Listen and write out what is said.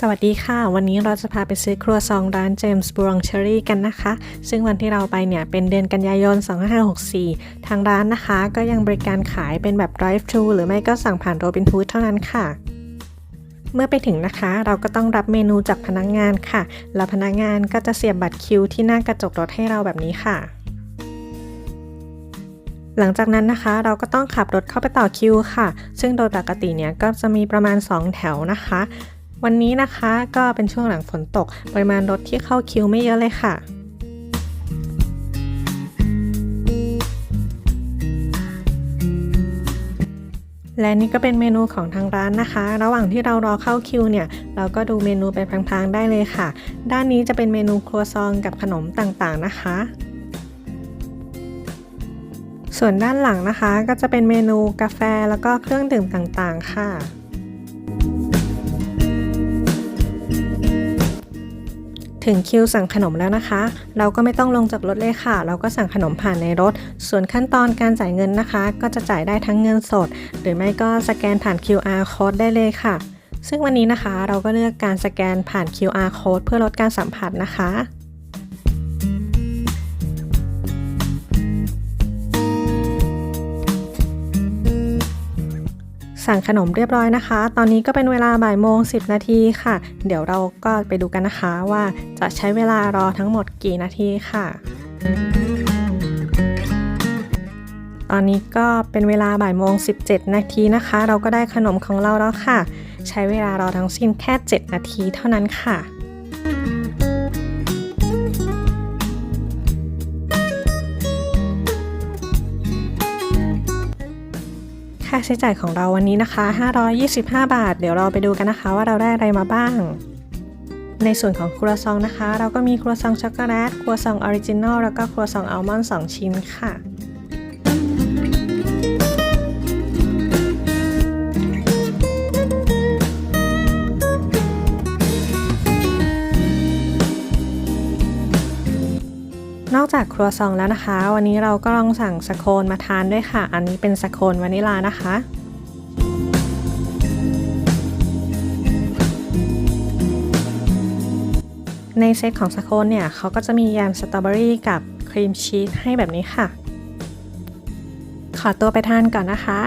สวัสดีค่ะ วันนี้เราจะพาไปซื้อครัวซองร้านเจมส์บรองเชอรี่กันนะคะ ซึ่งวันที่เราไปเนี่ย เป็นเดือนกันยายน 2564 ทางร้านนะคะ ก็ยังบริการขายเป็นแบบ drive thru หรือไม่ก็สั่งผ่านโรบิน o ู d เท่านั้นค่ะ เมื่อไปถึงนะคะเราก็ต้องรับเมนูจากพนักงงานค่ะ แล้วพนักงงานก็จะเสียบบัตรคิวที่หน้ากระจกรถให้เราแบบนี้ค่ะ หลังจากนั้นนะคะ เราก็ต้องขับรถเข้าไปต่อคิวค่ะ ซึ่งโดยปกติเนี่ยก็จะมีประมาณ 2 แถวนะคะ วันนี้นะคะก็เป็นช่วงหลังฝนตก ปริมาณรถที่เข้าคิวไม่เยอะเลยค่ะ และนี่ก็เป็นเมนูของทางร้านนะคะ ระหว่างที่เรารอเข้าคิวเนี่ย เราก็ดูเมนูไปพลางๆได้เลยค่ะ ด้านนี้จะเป็นเมนูครัวซองกับขนมต่างๆนะคะส่วนด้านหลังนะคะก็จะเป็นเมนูกาแฟแล้วก็เครื่องดื่มต่างๆ ค่ะ ถึงคิวสั่งขนมแล้วนะคะ เราก็ไม่ต้องลงจากรถเลยค่ะ เราก็สั่งขนมผ่านในรถ ส่วนขั้นตอนการจ่ายเงินนะคะ ก็จะจ่ายได้ทั้งเงินสด หรือไม่ก็สแกนผ่าน QR code ได้เลยค่ะ ซึ่งวันนี้นะคะเราก็เลือกการสแกนผ่าน QR code เพื่อลดการสัมผัสนะคะ สั่งขนมเรียบร้อยนะคะ ตอนนี้ก็เป็นเวลาบ่ายโมง 10 นาทีค่ะ เดี๋ยวเราก็ไปดูกันนะคะว่าจะใช้เวลารอทั้งหมดกี่นาทีค่ะ ตอนนี้ก็เป็นเวลาบ่ายโมง 17 นาทีนะคะ เราก็ได้ขนมของเราแล้วค่ะ ใช้เวลารอทั้งสิ้นแค่ 7 นาทีเท่านั้นค่ะ ค่าใช้จ่ายของเราวันนี้นะคะ 525 บาท เดี๋ยวเราไปดูกันนะคะว่าเราได้อะไรมาบ้าง ในส่วนของครัวซองนะคะ เราก็มีครัวซองช็อกโกแลตครัวซองออริจินอลแล้วก็ครัวซองอัลมอนด์2ชิ้นค่ะ นอกจากครัวซองแล้วนะคะ วันนี้เราก็ลองสั่งสโคนมาทานด้วยค่ะ อันนี้เป็นสโคนวานิลานะคะในเซตของสโคนเนี่ยเขาก็จะมีแยมสตรอเบอรี่กับครีมชีสให้แบบนี้ค่ะ ขอตัวไปทานก่อนนะคะ